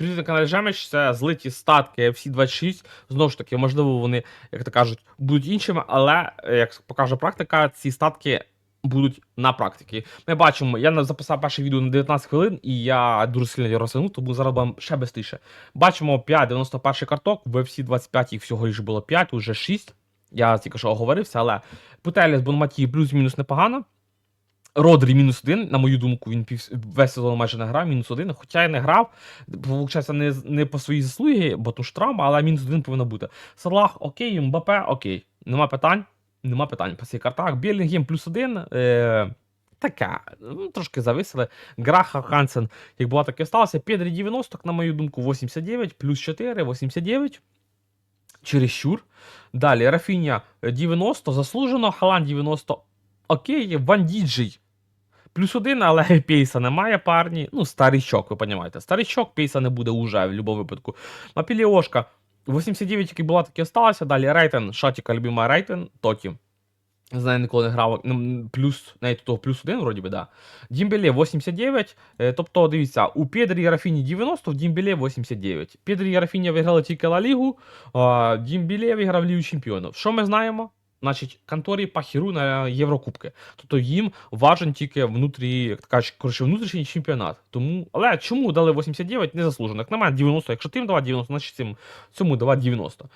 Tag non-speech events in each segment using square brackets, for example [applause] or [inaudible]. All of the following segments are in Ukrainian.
Прізвик Жемич це злиті статки FC26. Знову ж таки, можливо, вони, як то кажуть, будуть іншими, але е, як покаже практика, ці статки будуть на практиці. Ми бачимо, я записав перше відео на 19 хвилин, і я дуже сильно його розтягнув, тому зараз вам ще швидше. Бачимо 5,91 карток, в FC 25 їх всього лише було 5, уже 6. Я тільки що оговорився, але Путеліс Бонматі плюс-мінус непогано. Родрі мінус один, на мою думку, він пів, весь сезон майже не грав, мінус один. Хоча я не грав, виходить, не, не по своїй заслугі, бо то ж травма, але мінус один повинно бути. Салах, окей, Мбапе, окей. Нема питань. Нема питань по цій картах. Білінгем плюс один. Е, таке, ну, трошки зависили. Граха Хансен, як була, так і сталося. Педрі 90, на мою думку, 89, плюс 4, 89. Чересчур. Далі Рафіня 90, заслужено, Халан 90. Окей, Вандіджий. Плюс один, але [laughs] пейса немає парні. Ну, старичок, ви розумієте. Старичок, пейса не буде уже в будь-якому випадку. Мапіліошка 89, який була, так і осталася. Далі Рейтен, Шатіка, любима Рейтен, Тоті. Не знаю, ніколи не грав. ну, Плюс, навіть того плюс один, вроді би, да. Дімбеле 89. е, Тобто, дивіться, у Педрі і Рафіні 90, в Дімбеле 89. Педрі і виграли тільки Ла Лігу, Дімбеле виграв Лігу Чемпіонів. Що ми знаємо? Значить, конторі Пахіру на Єврокубки. Тобто їм важен тільки внутрі, як кажуть, коротше, внутрішній чемпіонат. Тому, але чому дали 89? Незаслужено. Як на мене 90. Якщо тим давати 90, значить цим, цьому давати 90.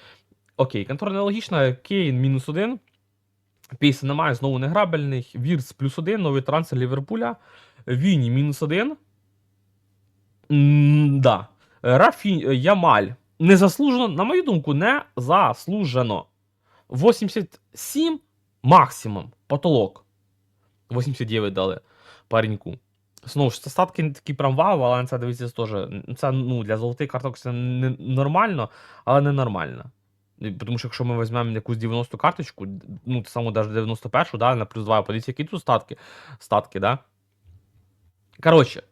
Окей, контора нелогічна, Кейн мінус 1. Пейса немає, знову неграбельний. Вірц плюс 1, новий трансфер Ліверпуля. Віні мінус 1. Да. Рафі... Ямаль. Незаслужено, на мою думку, не заслужено. 87 максимум. Потолок. 89 дали пареньку. Знову ж, статки не такі прям вау, але це дивіться теж. Це ну, для золотих карток це не, нормально, але не нормально. Тому що якщо ми візьмемо якусь 90 карточку, ну, те саме навіть 91, да, на плюс 2, подивіться, які тут статки. статки да? Коротше,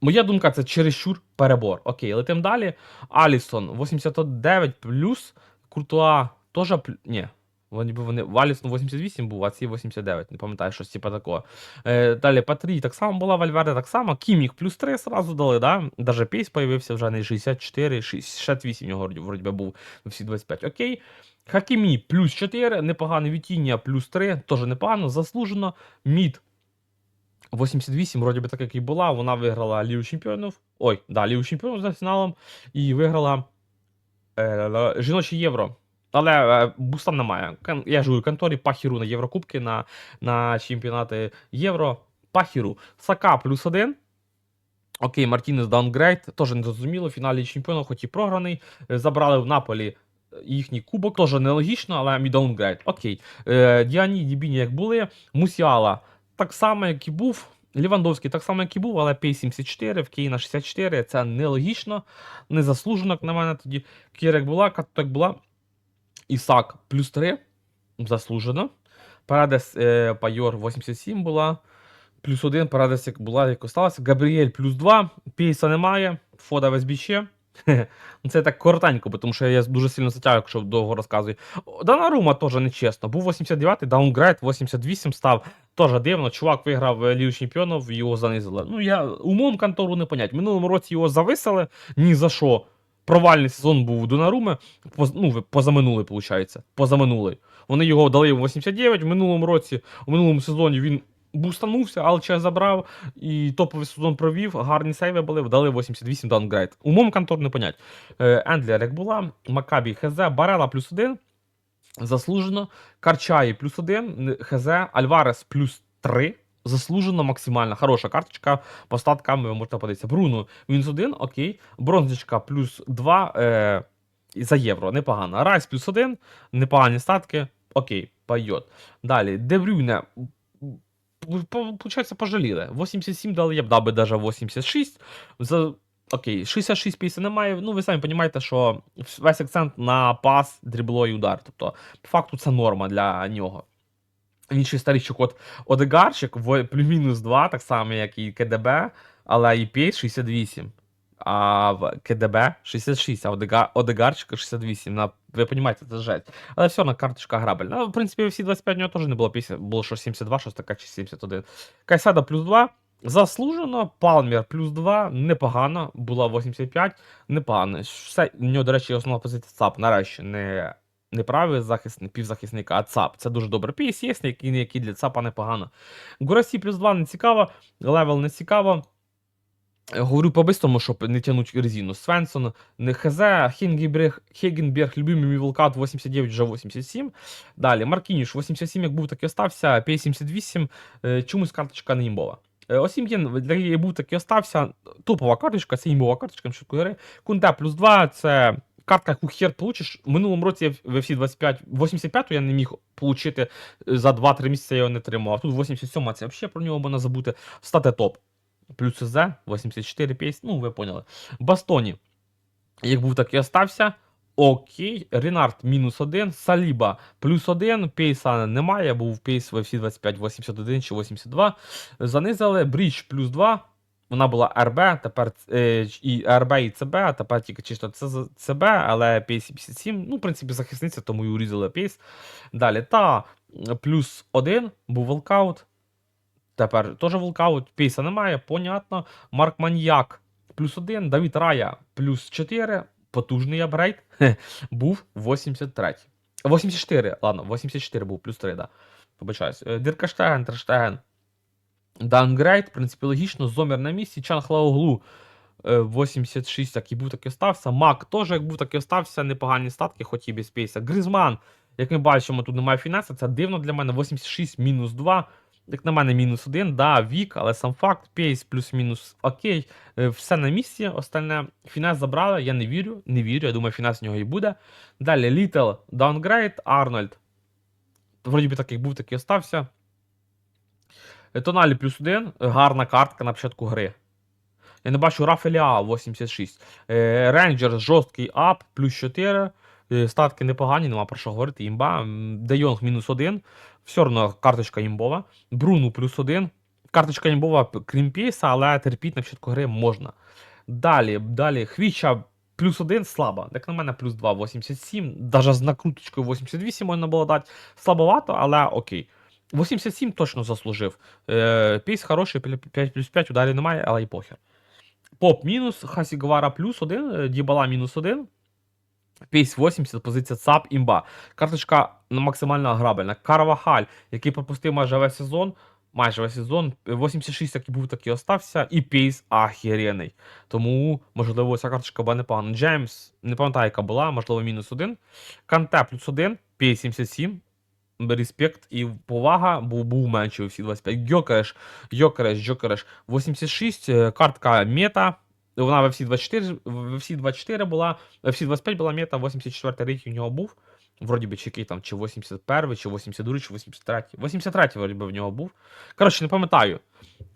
моя думка, це чересчур перебор. Окей, летим далі. Алісон 89 плюс. Куртуа теж. Ні. Вони, вони, в Алісон 88 був, а ці 89. Не пам'ятаю, щось типа такого. Е, далі Патрі так само була, Вальверде так само. Кімік плюс 3 сразу дали, да? Даже Пейс появився вже не 64, 68 його вроді, би був всі 25. Окей. Хакімі плюс 4, непогано. Вітіння плюс 3, теж непогано, заслужено. Мід 88, вроді би так, як і була. Вона виграла Лігу Чемпіонів. Ой, да, Лігу Чемпіонів за фіналом. І виграла е, жіноче євро. Але е, буста немає. Я ж говорю, конторі Пахіру на Єврокубки, на, на чемпіонати Євро. Пахіру. Сака плюс 1. Окей, Мартінес даунгрейд, теж не зрозуміло. В фіналі чемпіонів, хоч і програний. Е, Забрали в Наполі їхній кубок, теж нелогічно, але мій даунгрейд. Окей. Е, Діані, Дібіні як були. Мусіала так само, як і був. Лівандовський так само, як і був, але Пей 74, в Кейна 64. Це нелогічно, незаслужено, як на мене тоді. Кірек була, так була. Ісак плюс 3. Заслужено. Парадес е, Пайор 87 була. Плюс 1, Парадес як була, як осталася. Габріель плюс 2. Пейса немає. Фода в СБЧ. [laughs] Ну, Це так коротенько, тому що я дуже сильно затягую, якщо довго розказую. Донарума теж нечесно. Був 89-й, даунгрейд 88 став. Теж дивно. Чувак виграв е, Лігу Чемпіонів, його занизили. Ну, я умом контору не понять. Минулому році його зависили ні за що. Провальний сезон був у Донаруми. Ну, позаминулий, виходить. Позаминулий. Вони його дали в 89, в минулому році, у минулому сезоні він бустанувся, але час забрав і топовий сезон провів, гарні сейви були, вдали 88 даунгрейд. Умом контор не понять. Е, Ендлер як була, Макабі ХЗ, Барела плюс 1, заслужено, Карчаї плюс 1, ХЗ, Альварес плюс 3. Заслужено максимально хороша карточка. По статкам можете подивитися. Бруно мінус 1, окей. Бронзочка плюс 2 е, за євро. Непогано. Райс плюс 1, непогані статки. Окей, пойдет. Далі. Дебрюне. Получається, пожаліли. 87 дали, я б дав би даже 86. За... Окей, 66 після немає. Ну, ви самі розумієте, що весь акцент на пас, дрібло і удар. Тобто, по факту, це норма для нього. Інший старичок, от Одегарчик плюс-мінус 2, так само, як і КДБ, але і 68. А в КДБ 66, а Одега... Одегарчика 68. На... Ви розумієте, це жесть. Але все одно карточка грабельна. Ну, в принципі, всі 25 у нього теж не було 50, було що 72, щось таке, чи 71. Кайсада плюс 2. Заслужено, Палмер плюс 2, непогано, була 85, непогано. Все, у нього, до речі, основна позиція ЦАП, нарешті, не, не правий захисник, півзахисник, а ЦАП. Це дуже добре. Є, який, який для ЦАПа непогано. Гурасі плюс 2 не цікаво, левел не цікаво. Говорю по-бистрому, щоб не тягнуть резину. Свенсон, не ХЗ, Хенгенберг, Хегенберг, любимий мій Волкаут 89, вже 87. Далі, Маркініш 87, як був, так і остався. P78, е, чомусь карточка не імбова. Е, Осім'єн, для як був, так і остався. Топова карточка, це імбова карточка на початку гри. Кунте плюс 2, це картка, яку хер получиш. В минулому році в FC 25, 85 я не міг получити е, за 2-3 місяці я його не тримав. А тут 87 це взагалі про нього можна забути. Стати топ. Плюс З, 84 пейс, ну ви поняли. Бастоні. Як був, так і остався. Окей, Ренард мінус 1, Саліба плюс 1, пейса немає, був пейс в FC 25, 81 чи 82. Занизили, Бріч плюс 2. Вона була РБ, тепер е, і РБ і ЦБ, а тепер тільки чисто ЦБ, але пейс 57. Ну, в принципі, захисниця, тому і урізали пейс. Далі, та плюс 1 був волкаут. Тепер теж волкаут, пейса немає, понятно. Марк Маньяк плюс 1, Давід Рая плюс 4, потужний апгрейд, був 83. 84, ладно, 84 був, плюс 3, да. Побачаюсь. Е, Диркаштеген, Терштеген. Даунгрейд, в принципі, логічно. Зомер на місці. Чан Хлаоглу е, 86, як і був, так і остався. Мак теж, як був, так і остався. Непогані статки, хоч і без пейса. Гризман, як ми бачимо, тут немає фінанса. Це дивно для мене. 86 мінус 2. Як на мене, мінус 1, да, вік, але сам факт, пейс плюс-мінус окей. Е, Все на місці. Остальне фінес забрали. Я не вірю, не вірю. Я думаю, фінес в нього і буде. Далі Літл, Даунгрейд, Арнольд. Вроді би так, як був, так і остався. Е, Тоналі плюс 1, гарна картка на початку гри. Я не бачу Рафеля 86. Е, Рейнджер жорсткий ап, плюс 4. Е, Статки непогані, нема про що говорити. Імба. М, Де Йонг мінус 1. Все одно карточка імбова. Бруну плюс 1. Карточка імбова, крім пейса, але терпіть на початку гри можна. Далі, далі, Хвіча плюс 1 слабо. Як на мене, плюс 2, 87. Даже з накруточкою 88 можна було дати. Слабовато, але окей. 87 точно заслужив. Е, Пейс хороший, 5 плюс 5, ударів немає, але і похер. Поп мінус, Хасігвара плюс 1, Дібала мінус 1. Пейс 80, позиція ЦАП, імба. Карточка максимально грабельна. Карвахаль, який пропустив майже весь сезон. Майже весь сезон. 86, який був, так і остався. І пейс ахірений. Тому, можливо, ця карточка була непогана. Джеймс, не пам'ятаю, яка була, можливо, мінус 1. Канте плюс 1, пейс 77. Респект і повага, бо був менше всі 25. Гьокереш, Гьокереш, Гьокереш 86, е, картка мета. Вона в всі 24, в всі 24 була, в всі 25 була мета, 84 рік у нього був. Вроді би, чи який там, чи 81, чи 82, чи 83. 83 вроді би в нього був. Коротше, не пам'ятаю.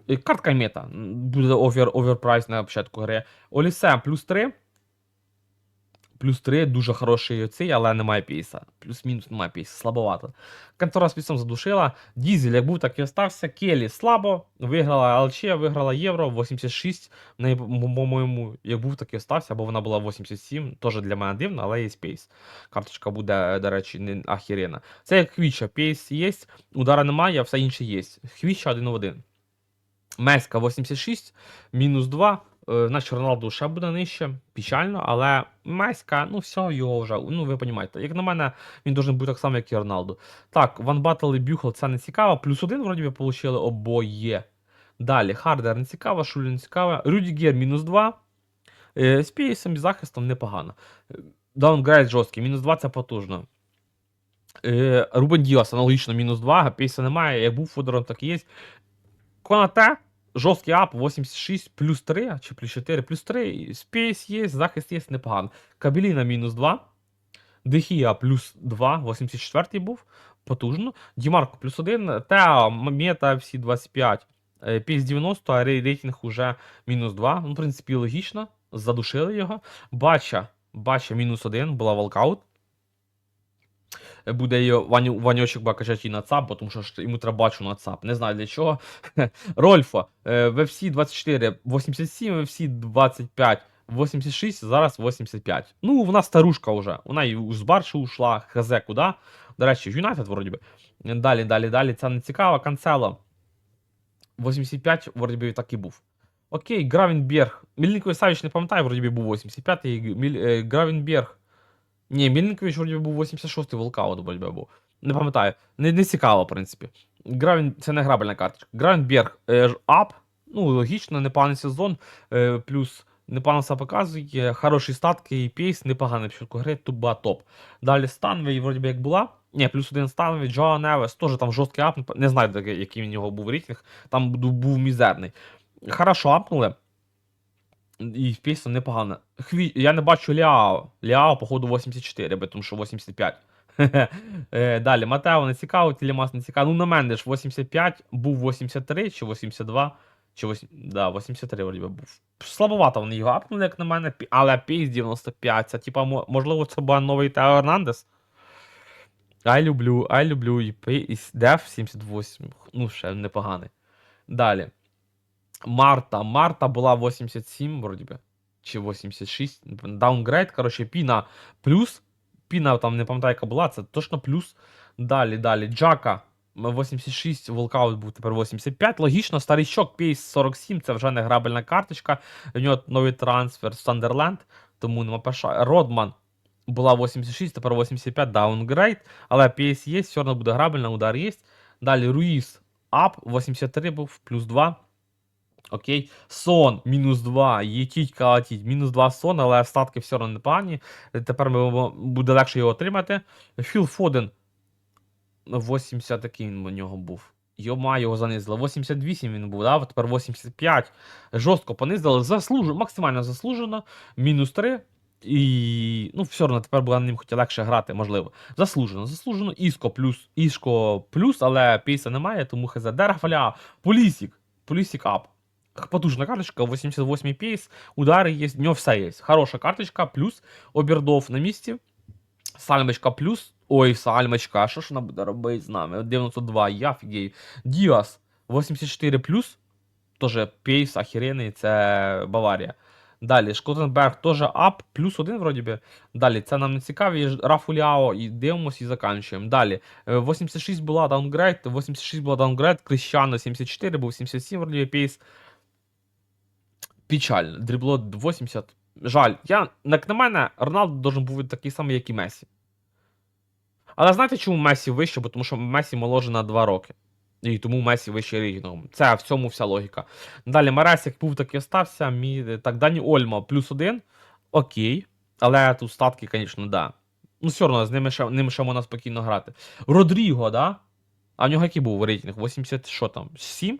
Е, Картка мета. Буде овер, оверпрайс на початку гри. Олісе плюс 3. Плюс 3 дуже хороший цей, але немає пейса. Плюс-мінус немає пейса, слабовато. Контора з пісом задушила. Дізель як був, так і остався. Келі слабо. Виграла ЛЧ, виграла Євро 86. По-моєму, як був, так і остався, бо вона була 87. Теж для мене дивно, але є пейс. Карточка буде, до речі, не ахірена. Це як Хвіча, пейс є, удара немає, все інше є. Хвіча 1 в 1. Меска 86, мінус 2. Е, Наш Роналду ще буде нижче, печально, але Меска, ну все, його вже, ну ви розумієте. Як на мене, він должен бути так само, як і Роналду. Так, Ван Баттл і Бюхл це не цікаво. Плюс один, вроді би, отримали обоє. Далі, Хардер не цікаво, Шулі не цікаво. Рюдігер мінус 2. Е, з пейсом і захистом непогано. Даунгрейд жорсткий, мінус 2 це потужно. Е, Рубен Діас аналогічно мінус 2, пейса немає, як був Фодором, так і є. Конате, жорсткий ап 86 плюс 3 чи плюс 4, плюс 3. Спейс є, захист є непогано. Кабеліна мінус 2. Дехія плюс 2, 84 був. Потужно. Дімарко плюс 1. Тео, мета всі 25. Е, Пейс 90, а рейтинг уже мінус 2. Ну, в принципі, логічно. Задушили його. Бача, бача мінус 1, була волкаут. Буде Ваню, Ваньочок і на ЦАП, тому що йому треба бачу на ЦАП. Не знаю для чого. [laughs] Рольфо. е, В FC 24 87, в FC 25 86, зараз 85. Ну, вона старушка вже. Вона і з Барши ушла, хз куди. До речі, Юнайтед вроді би. Далі, далі, далі. Це не цікаво. Канцело. 85, вроді би, так і був. Окей, Гравенберг. Мільникович Савіч не пам'ятаю, вроді би був 85-й. Міль, е, Гравенберг. Ні, Мільникович вроді був 86-й волкаут, вроді би був. Не пам'ятаю. Не, не цікаво, в принципі. Гравен, це не грабельна карточка. Гравенберг е, ап. Ну, логічно, непоганий сезон. Е, плюс непогано себе показує. Хороші статки і пейс, непоганий початку гри, туба топ. Далі Станвей, вроді би як була. Ні, плюс один Станвей, Джоа Невес, теж там жорсткий ап. не знаю, який в нього був рейтинг. Там був мізерний. Хорошо апнули. І пісня непогана. Хві... Я не бачу Ляо. Ляо, походу, 84, бо тому що 85. [laughs] Е, Далі, Матео не цікаво, Тілімас не цікаво. Ну, на мене ж 85, був 83 чи 82. Чи 8... Да, 83 вроді був. Слабовато вони його апнули, як на мене, але піс 95. Це, типа, можливо, це був новий Тео Ернандес. Ай люблю, ай люблю. І Деф 78. Ну, ще непоганий. Далі. Марта. Марта була 87, вроді би. Чи 86. Даунгрейд, коротше, Піна плюс. Піна там не пам'ятаю, яка була, це точно плюс. Далі, далі. Джака. 86, волкаут був тепер 85. Логічно, старичок Пейс 47, це вже не грабельна карточка. У нього новий трансфер Сандерленд, тому нема перша. Родман була 86, тепер 85 даунгрейд. Але Пейс є, все одно буде грабельна, удар є. Далі Руїс ап, 83 був, плюс 2. Окей. Сон, мінус 2. Єтіть, калатіть, мінус 2 сон, але остатки все одно непогані. Тепер буде легше його отримати. Філ Фоден. 80 такий у нього був. Йома, його занизили. 88 він був, да? тепер 85. Жорстко понизили. Заслужено, максимально заслужено. Мінус 3. І ну, все одно тепер буде на ним хоч легше грати, можливо. Заслужено, заслужено. Іско плюс, Ішко плюс, але пейса немає, тому хз. Дерафаля, Полісік, Полісік ап. Потужна карточка, 88 пейс, удари є, в нього все є. Хороша карточка, плюс обердов на місці. Сальмочка плюс. Ой, сальмочка, а що ж вона буде робити з нами? 92, я фігею. Діас 84 плюс. Тоже пейс, охеренний, це Баварія. Далі, Шкотенберг теж ап, плюс один, вроді би. Далі, це нам не цікаві. Рафуляо, і дивимося і заканчуємо. Далі, е, 86 була даунгрейд, 86 була даунгрейд, Крищано 74, був 77, вроді би, пейс. Печально. Дрібло 80. Жаль. Я, як на мене, Роналдо должен бути такий самий, як і Месі. Але знаєте, чому Месі вище? Бо тому що Месі моложе на 2 роки. І тому Месі вище рейтингом. Це в цьому вся логіка. Далі Марес, як був, так і остався. Мі... Так, Дані Ольма плюс один. Окей. Але тут статки, звісно, да. Ну, все одно, з ними ще, ними ще можна спокійно грати. Родріго, да? А в нього який був рейтинг? 80, що там? 7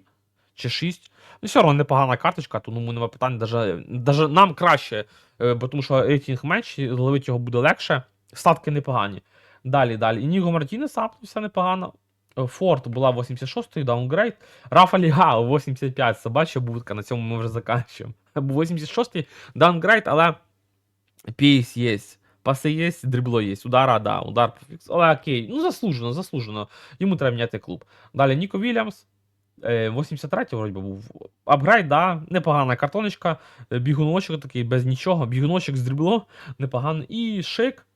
чи 6? Ну, все одно непогана карточка, тому нема питань. Даже, даже нам краще, е, бо тому що рейтинг менший, ловити його буде легше. Статки непогані. Далі, далі. Ініго Мартінес апнувся непогано. Е, Форд була 86-й, даунгрейд. Рафа Ліга 85, собача будка, на цьому ми вже заканчуємо. 86-й, даунгрейд, але пейс є. Паси є, дрибло є. Удара, да, удар. Але окей, ну заслужено, заслужено. Йому треба міняти клуб. Далі Ніко Вільямс. Е, 83-й вроді би був. Апгрейд, да, непогана картоночка. е, Бігуночок такий без нічого. Бігуночок з дрибло, непогано. І шик.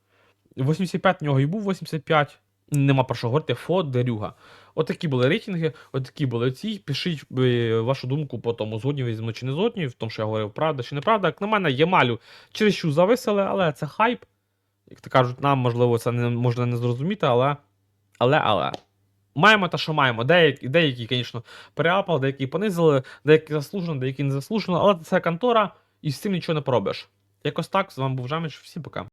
85 в нього і був 85. Нема про що говорити. Фо Дерюга. Отакі були рейтинги, отакі були ці. Пишіть е, вашу думку по тому, згодні мною чи не згодні, в тому, що я говорив, правда чи неправда. Як на мене, Ямалю через що зависели, але це хайп. Як то кажуть, нам, можливо, це не можна не зрозуміти, але. Але, але. Маємо те, що маємо. Деякі, деякі, звісно, переапали, деякі понизили, деякі заслужено, деякі не заслужено, але це контора, і з цим нічого не поробиш. Якось так, з вами був Жаміч, всім пока.